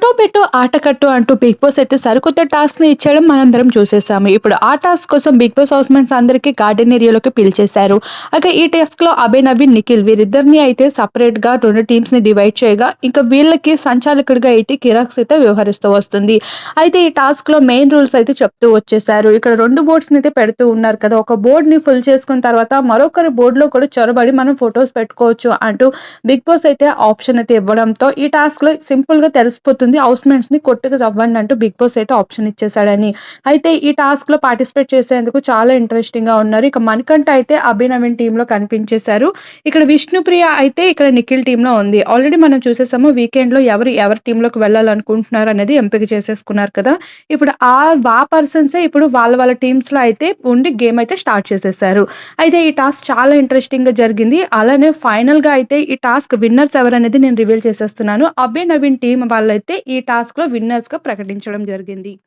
Photo పెట్టు ఆట కట్టు అంటూ బిగ్ బాస్ అయితే సరికొత్త టాస్క్ని ఇచ్చడం మనందరం చూసేసాము ఇప్పుడు ఆ టాస్క్ కోసం బిగ్ బాస్ హౌస్ మెంట్స్ అందరికీ గార్డెన్ ఏరియాలోకి పిలిచేశారు. అయితే ఈ టాస్క్లో అభయ్ నవీన్ నిఖిల్ వీరిద్దరిని అయితే సపరేట్గా రెండు టీమ్స్ని డివైడ్ చేయగా ఇంకా వీళ్ళకి సంచాలకుడిగా అయితే కిరాక్స్ అయితే వ్యవహరిస్తూ వస్తుంది. అయితే ఈ టాస్క్లో మెయిన్ రూల్స్ అయితే చెప్తూ వచ్చేసారు ఇక్కడ రెండు బోర్డ్స్ని అయితే పెడుతూ ఉన్నారు కదా ఒక బోర్డ్ని ఫుల్ చేసుకున్న తర్వాత మరొకరి బోర్డు లో కూడా చొరబడి మనం ఫొటోస్ పెట్టుకోవచ్చు అంటూ బిగ్ బాస్ అయితే ఆప్షన్ అయితే ఇవ్వడంతో ఈ టాస్క్లో సింపుల్గా తెలిసిపోతుంది. హౌస్ మేట్స్ని కొట్టుకు అవ్వండి అంటూ బిగ్ బాస్ అయితే ఆప్షన్ ఇచ్చేసాడని అయితే ఈ టాస్క్లో పార్టిసిపేట్ చేసేందుకు చాలా ఇంట్రెస్టింగ్గా ఉన్నారు. ఇక మణికంఠ అయితే అభినవీన్ టీమ్లో కనిపించేశారు. ఇక్కడ విష్ణుప్రియ అయితే ఇక్కడ నిఖిల్ టీమ్లో ఉంది. ఆల్రెడీ మనం చూసేసాము వీకెండ్లో ఎవరు ఎవరి టీమ్లోకి వెళ్ళాలనుకుంటున్నారు అనేది ఎంపిక చేసేసుకున్నారు కదా. ఇప్పుడు ఆ వా పర్సన్స్ ఇప్పుడు వాళ్ళ వాళ్ళ టీమ్స్లో అయితే ఉండి గేమ్ అయితే స్టార్ట్ చేసేసారు. అయితే ఈ టాస్క్ చాలా ఇంట్రెస్టింగ్గా జరిగింది. అలానే ఫైనల్గా అయితే ఈ టాస్క్ విన్నర్స్ ఎవరనేది నేను రివీల్ చేసేస్తున్నాను. అభి నవీన్ టీం వాళ్ళైతే ఈ టాస్క్లో విన్నర్స్గా ప్రకటించడం జరిగింది.